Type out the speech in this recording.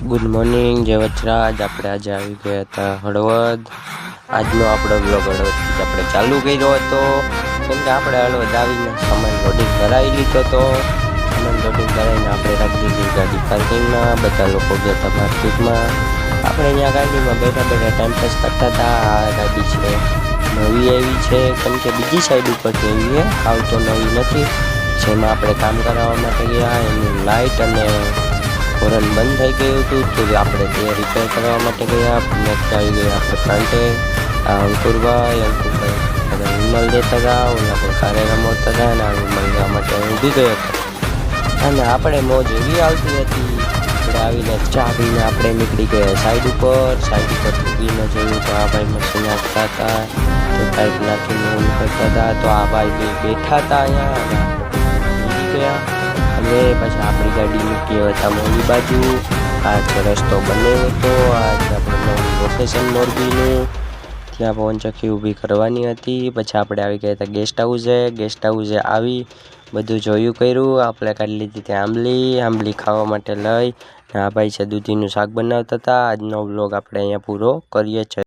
Good morning જય વચરાજ આપણે આજે આવી ગયા હતા હળવદ. આજનો આપણો બ્લોગ હળવદથી આપણે ચાલુ કર્યો હતો. કેમ કે આપણે હળવદ આવીને સામાન લોડિંગ કરાવી લીધો હતો. સામાન લોડિંગ કરાવીને આપણે રાખી દીધી ગાડી પાર્કિંગમાં બધા લોકો ગયા હતા માર્કેટમાં આપણે અહીંયા ગાડીમાં બેઠા બેઠા ટાઈમ પાસ કરતા હતા. આ ગાડી છે નવી આવી છે. કેમ કે બીજી સાઈડ ઉપરથી એવી છે આવતો નવી નથી. જેમાં આપણે કામ કરાવવા માટે ગયા, એની લાઇટ અને હોરન બંધ થઈ ગયું હતું તો આપણે તે રિપેર કરવા માટે ગયા નેક્સ્ટ આવી ગયા આપણે ફ્રન્ટે અંકુરભાઈ અંકુરભાઈ બધા વિમલ દેતા હતા આપણે કાર્યક્રમો કારે રમતા હતા અને વિમલ જવા માટે ઊભી ગયો હતો. અને આપણે મોજ એવી આવતી હતી, આપણે આવીને ચા પીને આપણે નીકળી ગયા સાઈડ ઉપર. સાઈડ ઉપર પૂગીને જોયું તો આ ભાઈ મશીન નાખતા હતા, તો પાઇપ નાખીને ઊભી કરતા હતા. તો આ ભાઈ બેઠા હતા અહીંયા નીકળી ગયા. અને પછી આપણી ગાડી મૂકી હતા મોડી બાજુ. આ રસ્તો બન્યો હતો. આ છે આપણે લોકેશન મોરબીનું. ત્યાં પવનચક્કી ઊભી કરવાની હતી. પછી આપણે આવી ગયા હતા ગેસ્ટ હાઉસે ગેસ્ટ હાઉસે આવી બધું જોયું, કર્યું. આપણે કાઢી લીધી ત્યાં આંબલી. આંબલી ખાવા માટે લઈ આ ભાઈ છે દૂધીનું શાક બનાવતા હતા. આજનો બ્લોગ આપણે અહીંયા પૂરો કરીએ છીએ.